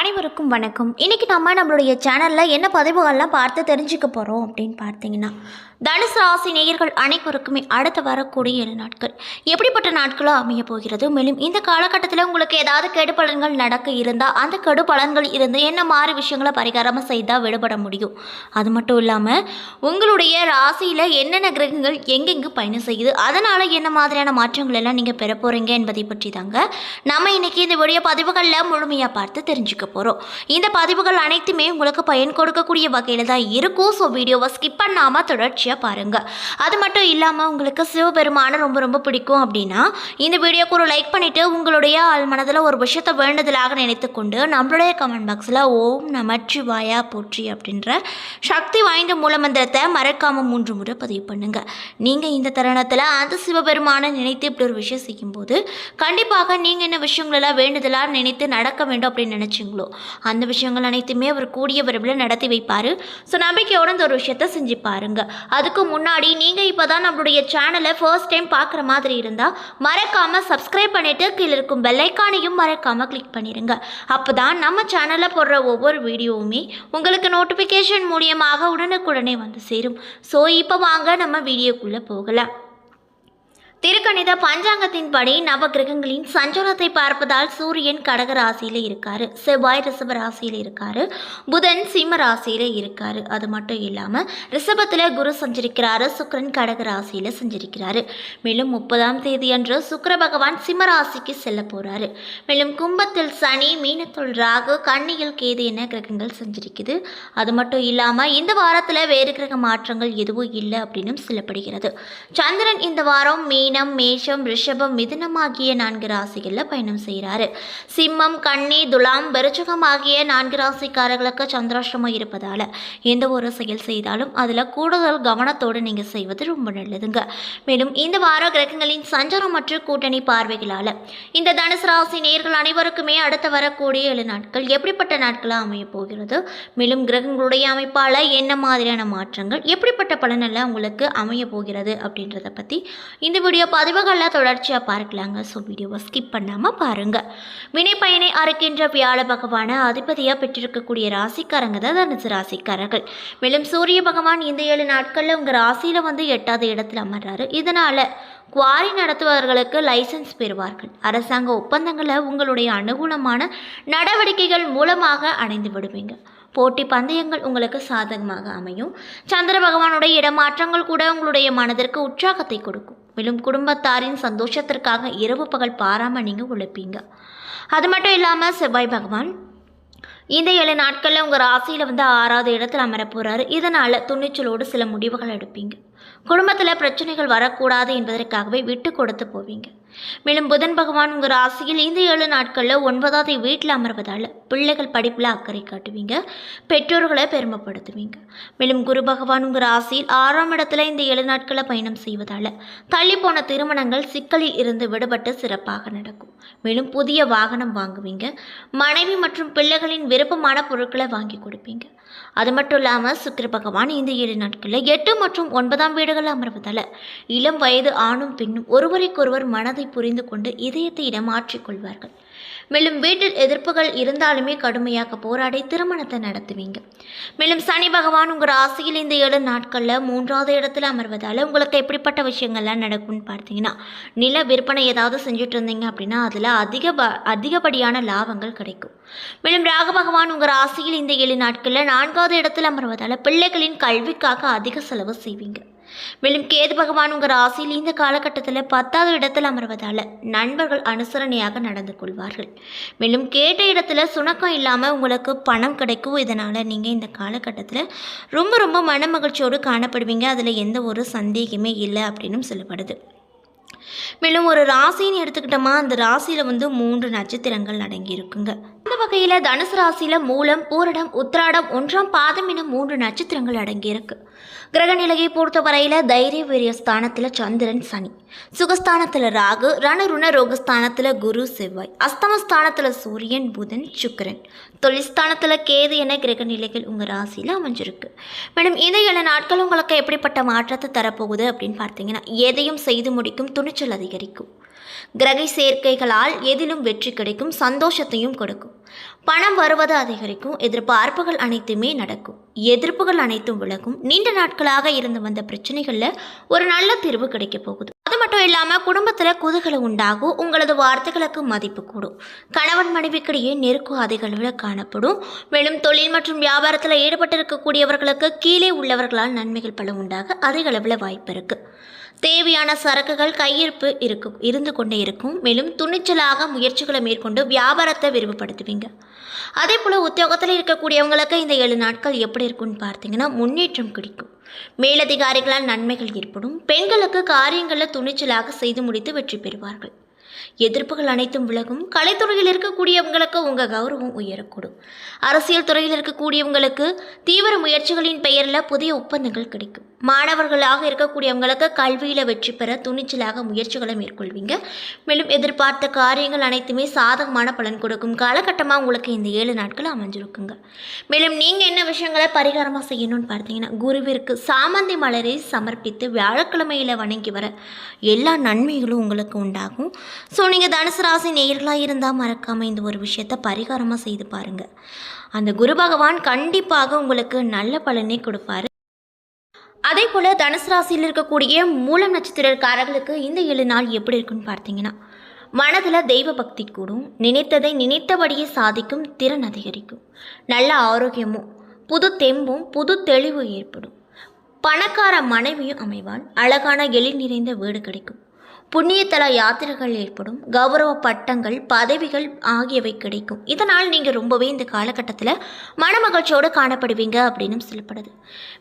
அனைவருக்கும் வணக்கம். இன்னைக்கு நம்ம நம்மளுடைய சேனலில் என்ன பதிவுகள்லாம் பார்த்து தெரிஞ்சுக்க போகிறோம் அப்படின்னு பார்த்தீங்கன்னா தனுசு ராசி நேயர்கள் அனைவருக்குமே அடுத்து வரக்கூடிய ஏழு நாட்கள். எப்படிப்பட்ட நாட்களாக அமைய போகிறது? மேலும் இந்த காலகட்டத்தில் உங்களுக்கு ஏதாவது கெடு பலன்கள் நடக்க இருந்தால் அந்த கெடு பலன்கள் இருந்து என்ன மாதிரி விஷயங்களை பரிகாரமாக செய்தால் விடுபட முடியும்? அது மட்டும் இல்லாமல் உங்களுடைய ராசியில் என்னென்ன கிரகங்கள் எங்கெங்கு பயணம் செய்யுது? அதனால் என்ன மாதிரியான மாற்றங்கள் எல்லாம் நீங்கள் பெற போகிறீங்க என்பதை பற்றி தாங்க நம்ம இன்னைக்கு இந்த வீடியோ பதிவுகளில் முழுமையாக பார்த்து தெரிஞ்சுக்க போகிறோம் இந்த பதிவுகள் அனைத்துமே உங்களுக்கு பயன் கொடுக்கக்கூடிய வகையில் தான் இருக்கும். ஸோ வீடியோவை ஸ்கிப் பண்ணாமல் தொடர்ச்சியாக பாருங்கள் அது மட்டும் இல்லாமல் உங்களுக்கு சிவபெருமானை ரொம்ப ரொம்ப பிடிக்கும் அப்படின்னா இந்த வீடியோக்கு ஒரு லைக் பண்ணிவிட்டு உங்களுடைய ஆள் மனதில் ஒரு விஷயத்தை வேண்டுதலாக நினைத்துக்கொண்டு நம்மளுடைய கமெண்ட் பாக்ஸில் ஓம் நமச்சிவாயா போற்றி அப்படின்ற சக்தி வாய்ந்த மூலமந்திரத்தை மறக்காமல் மூன்று முறை பதிவு பண்ணுங்கள் நீங்கள் இந்த தருணத்தில் அந்த சிவபெருமானை நினைத்து இப்படி ஒரு விஷயம் செய்யும்போது கண்டிப்பாக நீங்கள் என்ன விஷயங்களெல்லாம் வேண்டுதலாக நினைத்து நடக்க வேண்டும் அப்படின்னு நினச்சிங்களோ அந்த விஷயங்கள் அனைத்துமே அவர் கூடிய விரைவில் நடத்தி வைப்பார். ஸோ நம்பிக்கையோட இந்த ஒரு விஷயத்த செஞ்சு பாருங்கள் அதுக்கு முன்னாடி நீங்கள் இப்போ தான் நம்மளுடைய சேனலை ஃபர்ஸ்ட் டைம் பார்க்குற மாதிரி இருந்தால் மறக்காமல் சப்ஸ்கிரைப் பண்ணிவிட்டு கீழே இருக்கும் பெல்லைக்கானையும் மறக்காமல் கிளிக் பண்ணிடுங்க அப்போ தான் நம்ம சேனலில் போடுற ஒவ்வொரு வீடியோவுமே உங்களுக்கு நோட்டிஃபிகேஷன் மூலியமாக உடனுக்குடனே வந்து சேரும். ஸோ இப்போ வாங்க நம்ம வீடியோக்குள்ளே போகலாம். திருக்கணித பஞ்சாங்கத்தின்படி நவகிரகங்களின் சஞ்சாரத்தை பார்ப்பதால் சூரியன் கடக ராசியில் இருக்காரு. செவ்வாய் ரிஷப ராசியில் இருக்காரு. புதன் சிம்ம ராசியில் இருக்காரு. அது மட்டும் இல்லாமல் ரிஷபத்தில் குரு சஞ்சரிக்கிறாரு. சுக்கிரன் கடக ராசியில் சஞ்சரிக்கிறாரு. மேலும் முப்பதாம் தேதி அன்று சுக்கர பகவான் சிம்ம ராசிக்கு செல்ல போறாரு. மேலும் கும்பத்தில் சனி மீனத்துள் ராகு கண்ணியில் கேது என கிரகங்கள் சஞ்சரிக்குது. அது மட்டும் இல்லாமல் இந்த வாரத்தில் வேறு கிரக மாற்றங்கள் எதுவும் இல்லை அப்படின்னும் சொல்லப்படுகிறது. சந்திரன் இந்த வாரம் மீனம் மேஷம் ரிஷபம் மிதுனம் ஆகிய நான்கு ராசிகளில் பயணம் செய்கிறாரு சிம்மம் கன்னி துலாம் விருச்சகம் ஆகிய நான்கு ராசிக்காரர்களுக்கு சந்திராஷ்டமம் இருப்பதால் எந்த ஒரு செயல் செய்தாலும் அதில் கூடுதல் கவனத்தோடு நீங்கள் செய்வது ரொம்ப நல்லதுங்க. மேலும் இந்த வார கிரகங்களின் சஞ்சாரம் மற்றும் கூட்டணி பார்வைகளால் இந்த தனுசு ராசி நேர்கள் அனைவருக்குமே அடுத்து வரக்கூடிய ஏழு நாட்கள் எப்படிப்பட்ட நாட்களாக அமைய போகிறது? மேலும் கிரகங்களுடைய அமைப்பால் என்ன மாதிரியான மாற்றங்கள் எப்படிப்பட்ட பலனெல்லாம் உங்களுக்கு அமைய போகிறது அப்படின்றத பற்றி இந்த வீடியோ பதிவுகளில் தொடர்ச்சியாக பார்க்கலாங்க. ஸோ வீடியோவை ஸ்கிப் பண்ணாமல் பாருங்கள் வினைப்பயனை அறுக்கின்ற வியாழ பகவானை அதிபதியாக பெற்றிருக்கக்கூடிய ராசிக்காரங்க தான் தனுசு ராசிக்காரர்கள். மேலும் சூரிய பகவான் இந்த ஏழு நாட்களில் உங்கள் ராசியில் வந்து எட்டாவது இடத்துல அமர்றாரு. இதனால் குவாரி நடத்துபவர்களுக்கு லைசன்ஸ் பெறுவார்கள். அரசாங்க ஒப்பந்தங்களை உங்களுடைய அனுகூலமான நடவடிக்கைகள் மூலமாக அடைந்து விடுவீங்க. போட்டி பந்தயங்கள் உங்களுக்கு சாதகமாக அமையும். சந்திர பகவானுடைய இடமாற்றங்கள் கூட உங்களுடைய மனதிற்கு உற்சாகத்தை கொடுக்கும். மேலும் குடும்பத்தாரின் சந்தோஷத்திற்காக இரவு பகல் பாராமல் நீங்கள் உழைப்பீங்க. அது மட்டும் இல்லாமல் செவ்வாய் பகவான் இந்த ஏழு நாட்களில் உங்கள் ராசியில் வந்து ஆறாவது இடத்துல அமர போகிறாரு இதனால் துணிச்சலோடு சில முடிவுகள் எடுப்பீங்க. குடும்பத்தில் பிரச்சனைகள் வரக்கூடாது என்பதற்காகவே விட்டு கொடுத்து போவீங்க. மேலும் புதன் பகவான் உங்கள் ராசியில் இந்த ஏழு நாட்களில் ஒன்பதாவது வீட்டில் அமர்வதால் பிள்ளைகள் படிப்பில் அக்கறை காட்டுவீங்க. பெற்றோர்களை பெருமைப்படுத்துவீங்க. மேலும் குரு பகவான் உங்கள் ராசியில் ஆறாம் இடத்துல இந்த ஏழு நாட்களை பயணம் செய்வதால் தள்ளி போன திருமணங்கள் சிக்கலில் இருந்து விடுபட்டு சிறப்பாக நடக்கும். மேலும் புதிய வாகனம் வாங்குவீங்க. மனைவி மற்றும் பிள்ளைகளின் விருப்பமான பொருட்களை வாங்கி கொடுப்பீங்க. அது மட்டும் இல்லாமல் சுக்கிர பகவான் இந்த ஏழு நாட்களில் எட்டு மற்றும் ஒன்பதாம் வீடுகள் அமர்வதால் இளம் வயது ஆணும் பெண்ணும் ஒருவருக்கொருவர் மனதை புரிந்து கொண்டு இதயத்தை இடமாற்றிக் கொள்வார்கள். மேலும் வீட்டில் எதிர்ப்புகள் இருந்தாலுமே கடுமையாக போராடி திருமணத்தை நடத்துவீங்க. மேலும் சனி பகவான் உங்கள் ராசியில் இந்த ஏழு நாட்களில் மூன்றாவது இடத்துல அமர்வதால் உங்களுக்கு எப்படிப்பட்ட விஷயங்கள்லாம் நடக்கும்னு பார்த்தீங்கன்னா நில விற்பனை ஏதாவது செஞ்சுட்டு இருந்தீங்க அப்படின்னா அதில் அதிக ப அதிகப்படியான லாபங்கள் கிடைக்கும். மேலும் ராக பகவான் உங்கள் ராசியில் இந்த ஏழு நாட்களில் நான்காவது இடத்துல அமர்வதால் பிள்ளைகளின் கல்விக்காக அதிக செலவு செய்வீங்க. மேலும் கேது பகவான் உங்கள் ராசியில் இந்த காலகட்டத்தில் பத்தாவது இடத்தில் அமர்வதால் நண்பர்கள் அனுசரணையாக நடந்து கொள்வார்கள். மேலும் கேட்ட இடத்துல சுணக்கம் இல்லாமல் உங்களுக்கு பணம் கிடைக்கும். இதனால் நீங்கள் இந்த காலகட்டத்தில் ரொம்ப ரொம்ப மன மகிழ்ச்சியோடு காணப்படுவீங்க. அதில் எந்த ஒரு சந்தேகமே இல்லை அப்படின்னும் சொல்லப்படுது. மேலும் ஒரு ராசின்னு எடுத்துக்கிட்டோமா அந்த ராசியில் வந்து மூன்று நட்சத்திரங்கள் அடங்கி இருக்குங்க வகையில் தனுசு ராசியில் மூலம் பூரடம் உத்ராடம் ஒன்றாம் பாதம் என மூன்று நட்சத்திரங்கள் அடங்கியிருக்கு. கிரக நிலையை பொறுத்தவரையில் தைரிய வீரிய ஸ்தானத்தில் சந்திரன் சனி. சுகஸ்தானத்தில் ராகு ரணருண ரோகஸ்தானத்தில் குரு செவ்வாய். அஸ்தமஸ்தானத்தில் சூரியன் புதன் சுக்கரன். தொழில்ஸ்தானத்தில் கேது என கிரக நிலைகள் உங்கள் ராசியில் அமைஞ்சிருக்கு. மேடம் இந்த ஏழு நாட்கள் உங்களுக்கு எப்படிப்பட்ட மாற்றத்தை தரப்போகுது அப்படின்னு பார்த்தீங்கன்னா எதையும் செய்து முடிக்கும் துணிச்சல் அதிகரிக்கும். கிரகை சேர்க்கைகளால் எதிலும் வெற்றி கிடைக்கும் சந்தோஷத்தையும் கொடுக்கும். பணம் வருவது அதிகரிக்கும் எதிர்பார்ப்புகள் அனைத்துமே நடக்கும். எதிர்ப்புகள் அனைத்தும் விலகும். நீண்ட நாட்களாக இருந்து வந்த பிரச்சனைகளில் ஒரு நல்ல தீர்வு கிடைக்க போகுது. மட்டும் இல்லாமல் குடும்பத்தில் குதூகலம் உண்டாகும். உங்களது வார்த்தைகளுக்கு மதிப்பு கூடும். கணவன் மனைவிக்கிடையே நெருக்கம் அதிக அளவில் காணப்படும். மேலும் தொழில் மற்றும் வியாபாரத்தில் ஈடுபட்டு இருக்கக்கூடியவர்களுக்கு கீழே உள்ளவர்களால் நன்மைகள் பல உண்டாக அதிக அளவில் வாய்ப்பு இருக்குது தேவையான சரக்குகள் கையிருப்பு இருக்கும் இருந்து கொண்டே இருக்கும். மேலும் துணிச்சலாக முயற்சிகளை மேற்கொண்டு வியாபாரத்தை விரிவுபடுத்துவீங்க. அதே போல் உத்தியோகத்தில் இருக்கக்கூடியவங்களுக்கு இந்த ஏழு நாட்கள் எப்படி இருக்கும்னு பார்த்தீங்கன்னா முன்னேற்றம் கிடைக்கும். மேலதிகாரிகளால் நன்மைகள் ஏற்படும். பெண்களுக்கு காரியங்களை துணிச்சலாக செய்து முடித்து வெற்றி பெறுவார்கள். எதிர்ப்புகள் அனைத்தும் விலகும். கலைத்துறையில் இருக்கக்கூடியவங்களுக்கு உங்கள் கௌரவம் உயரக்கூடும். அரசியல் துறையில் இருக்கக்கூடியவங்களுக்கு தீவிர முயற்சிகளின் பெயரில் புதிய ஒப்பந்தங்கள் கிடைக்கும். மாணவர்களாக இருக்கக்கூடியவங்களுக்கு கல்வியில் வெற்றி பெற துணிச்சலாக முயற்சிகளை மேற்கொள்வீங்க. மேலும் எதிர்பார்த்த காரியங்கள் அனைத்துமே சாதகமான பலன் கொடுக்கும் காலகட்டமாக உங்களுக்கு இந்த ஏழு நாட்கள் அமைஞ்சிருக்குங்க. மேலும் நீங்கள் என்ன விஷயங்களை பரிகாரமாக செய்யணும்னு பார்த்தீங்கன்னா குருவிற்கு சாமந்தி மலரை சமர்ப்பித்து வியாழக்கிழமையில் வணங்கி வர எல்லா நன்மைகளும் உங்களுக்கு உண்டாகும். ஸோ நீங்கள் தனுசு ராசி நேயர்களாக இருந்தால் மறக்காமல் இந்த ஒரு விஷயத்தை பரிகாரமாக செய்து பாருங்கள் அந்த குரு பகவான் கண்டிப்பாக உங்களுக்கு நல்ல பலனை கொடுப்பாரு. அதே போல் தனுசு ராசியில் இருக்கக்கூடிய மூலம் நட்சத்திரக்காரர்களுக்கு இந்த ஏழு நாள் எப்படி இருக்குன்னு பார்த்தீங்கன்னா மனதில் தெய்வ பக்தி கூடும் நினைத்ததை நினைத்தபடியே சாதிக்கும் திறன் அதிகரிக்கும் நல்ல ஆரோக்கியமும் புது தெம்பும் புது தெளிவும் ஏற்படும். பணக்கார மனைவியும் அமைவாள் அழகான எழில் நிறைந்த வீடு கிடைக்கும். புண்ணியத்தல யாத்திரைகள் ஏற்படும் கௌரவ பட்டங்கள் பதவிகள் ஆகியவை கிடைக்கும். இதனால் நீங்கள் ரொம்பவே இந்த காலகட்டத்தில் மனமகிழ்ச்சியோடு காணப்படுவீங்க அப்படின்னு சொல்லப்படுது.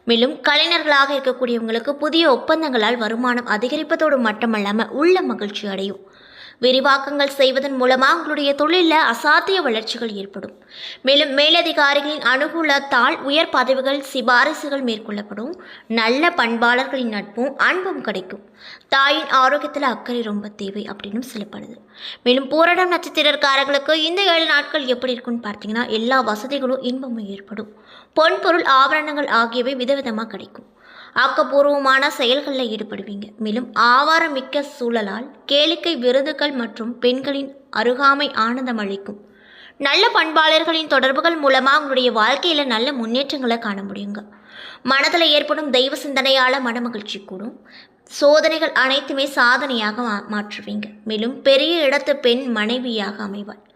மேலும் கலைஞர்களாக இருக்கக்கூடியவங்களுக்கு புதிய ஒப்பந்தங்களால் வருமானம் அதிகரிப்பதோடு மட்டுமல்லாமல் உள்ள மகிழ்ச்சி அடையும். விரிவாக்கங்கள் செய்வதன் மூலமாக உங்களுடைய தொழிலில் அசாத்திய வளர்ச்சிகள் ஏற்படும். மேலும் மேலதிகாரிகளின் அனுகூலத்தால் உயர் பதவிகள் சிபாரிசுகள் மேற்கொள்ளப்படும். நல்ல பண்பாளர்களின் நட்பும் அன்பும் கிடைக்கும். தாயின் ஆரோக்கியத்தில் அக்கறை ரொம்ப தேவை அப்படின்னு சொல்லப்படுது. மேலும் போராடம் நட்சத்திரக்காரர்களுக்கு இந்த ஏழு நாட்கள் எப்படி இருக்குன்னு பார்த்தீங்கன்னா எல்லா வசதிகளும் இன்பமும் ஏற்படும். பொன்பொருள் ஆபரணங்கள் ஆகியவை விதவிதமாக கிடைக்கும். ஆக்கப்பூர்வமான செயல்களில் ஈடுபடுவீங்க. மேலும் ஆவாரமிக்க சூழலால் கேளிக்கை விருதுகள் மற்றும் பெண்களின் அருகாமை ஆனந்தம் அளிக்கும். நல்ல பண்பாளர்களின் தொடர்புகள் மூலமாக உங்களுடைய வாழ்க்கையில் நல்ல முன்னேற்றங்களை காண முடியுங்க. மனதில் ஏற்படும் தெய்வ சிந்தனையால் மனமகிழ்ச்சி கூடும். சோதனைகள் அனைத்துமே சாதனையாக மா- மாற்றுவீங்க. மேலும் பெரிய இடத்து பெண் மனைவியாக அமைவாள்.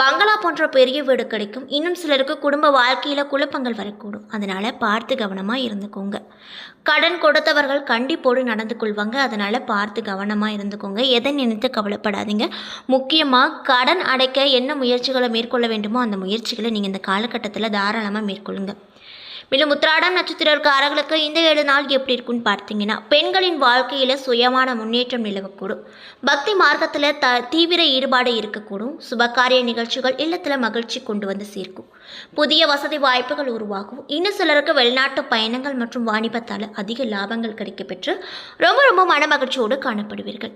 பங்களா போன்ற பெரிய வீடு கிடைக்கும். இன்னும் சிலருக்கு குடும்ப வாழ்க்கையில் குழப்பங்கள் வரக்கூடும். அதனால் பார்த்து கவனமாக இருந்துக்கோங்க. கடன் கொடுத்தவர்கள் கண்டிப்போடு நடந்து கொள்வாங்க. அதனால் பார்த்து கவனமாக இருந்துக்கோங்க. எதை நினைத்து கவலைப்படாதீங்க. முக்கியமாக கடன் அடைக்க என்ன முயற்சிகளை மேற்கொள்ள வேண்டுமோ அந்த முயற்சிகளை நீங்கள் இந்த காலகட்டத்தில் தாராளமாக மேற்கொள்ளுங்கள் மேலும் உத்திராடம் நட்சத்திரக்காரர்களுக்கு இந்த ஏழு நாள் எப்படி இருக்குன்னு பார்த்தீங்கன்னா பெண்களின் வாழ்க்கையில் சுயமான முன்னேற்றம் நிலவக்கூடும். பக்தி மார்க்கத்தில் த தீவிர ஈடுபாடு இருக்கக்கூடும். சுபகாரிய நிகழ்ச்சிகள் இல்லத்தில் மகிழ்ச்சி கொண்டு வந்து சேர்க்கும். புதிய வசதி வாய்ப்புகள் உருவாகும். இன்னும் சிலருக்கு வெளிநாட்டு பயணங்கள் மற்றும் வாணிபத்தால் அதிக லாபங்கள் கிடைக்கப்பெற்று ரொம்ப ரொம்ப மன மகிழ்ச்சியோடு காணப்படுவீர்கள்.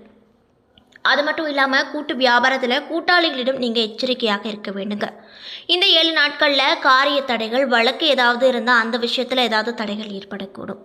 அது மட்டும் இல்லாமல் கூட்டு வியாபாரத்தில் கூட்டாளிகளிடம் நீங்கள் எச்சரிக்கையாக இருக்க வேண்டுங்க. இந்த ஏழு நாட்களில் காரிய தடைகள் வழக்கு ஏதாவது இருந்தால் அந்த விஷயத்தில் ஏதாவது தடைகள் ஏற்படக்கூடும்.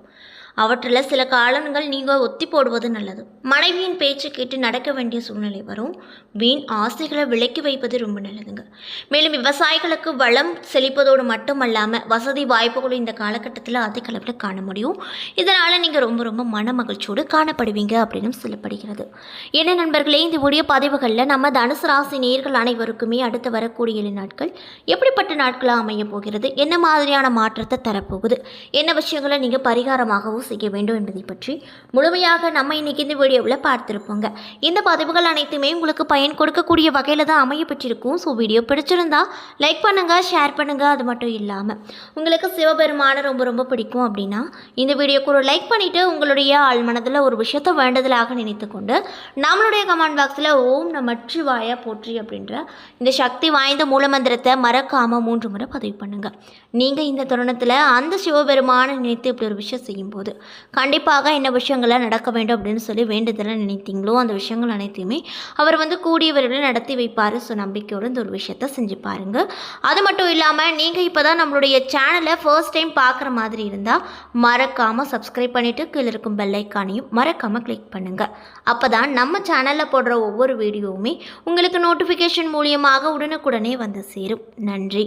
அவற்றில் சில காலங்கள் நீங்கள் ஒத்தி போடுவது நல்லது. மனைவியின் பேச்சு கேட்டு நடக்க வேண்டிய சூழ்நிலை வரும். வீண் ஆசைகளை விலக்கி வைப்பது ரொம்ப நல்லதுங்க. மேலும் விவசாயிகளுக்கு வளம் செழிப்பதோடு மட்டுமல்லாமல் வசதி வாய்ப்புகளும் இந்த காலகட்டத்தில் அதிக அளவில் காண முடியும். இதனால் நீங்கள் ரொம்ப ரொம்ப மன மகிழ்ச்சியோடு காணப்படுவீங்க அப்படின்னு சொல்லப்படுகிறது. என்ன நண்பர்களே இந்த உடைய பதிவுகளில் நம்ம தனுசு ராசி நேர்கள் அனைவருக்குமே அடுத்து வரக்கூடிய ஏழு நாட்கள் எப்படிப்பட்ட நாட்களாக அமைய போகிறது? என்ன மாதிரியான மாற்றத்தை தரப்போகுது? என்ன விஷயங்களை நீங்கள் பரிகாரமாகவும் செய்ய வேண்டும் என்பதை பற்றி முழுமையாக நம்ம இன்னைக்கு இந்த வீடியோவில் பார்த்துருப்போங்க. இந்த பதிவுகள் அனைத்துமே உங்களுக்கு பயன் கொடுக்கக்கூடிய வகையில் தான் அமையப்பட்டிருக்கும் ஸோ வீடியோ பிடிச்சிருந்தா லைக் பண்ணுங்கள் ஷேர் பண்ணுங்கள் அது மட்டும் இல்லாமல் உங்களுக்கு சிவபெருமானை ரொம்ப ரொம்ப பிடிக்கும் அப்படின்னா இந்த வீடியோக்கு ஒரு லைக் பண்ணிவிட்டு உங்களுடைய ஆள் மனதில் ஒரு விஷயத்தை வேண்டதலாக நினைத்துக்கொண்டு நம்மளுடைய கமெண்ட் பாக்ஸில் ஓம் நமச்சிவாய போற்றி அப்படின்ற இந்த சக்தி வாய்ந்த மூலமந்திரத்தை மறக்காமல் மூன்று முறை பதிவு பண்ணுங்கள் நீங்கள் இந்த தருணத்தில் அந்த சிவபெருமானை நினைத்து இப்படி ஒரு விஷயம் செய்யும்போது கண்டிப்பாக என்ன விஷயங்கள்லாம் நடக்க வேண்டும் அப்படின்னு சொல்லி வேண்டுதலாக நினைத்தீங்களோ அந்த விஷயங்கள் அனைத்தையுமே அவர் வந்து கூடிய விரைவில் நடத்தி வைப்பார். ஸோ நம்பிக்கையோடு இந்த ஒரு விஷயத்த செஞ்சு பாருங்கள் அது மட்டும் இல்லாமல் நீங்கள் இப்போ தான் நம்மளுடைய சேனலை ஃபர்ஸ்ட் டைம் பார்க்குற மாதிரி இருந்தால் மறக்காமல் சப்ஸ்கிரைப் பண்ணிவிட்டு கீழே இருக்கும் பெல்லைக்கானையும் மறக்காமல் கிளிக் பண்ணுங்கள் அப்போ தான் நம்ம சேனலில் போடுற ஒவ்வொரு வீடியோவுமே உங்களுக்கு நோட்டிஃபிகேஷன் மூலியமாக உடனுக்குடனே வந்து சேரும். நன்றி.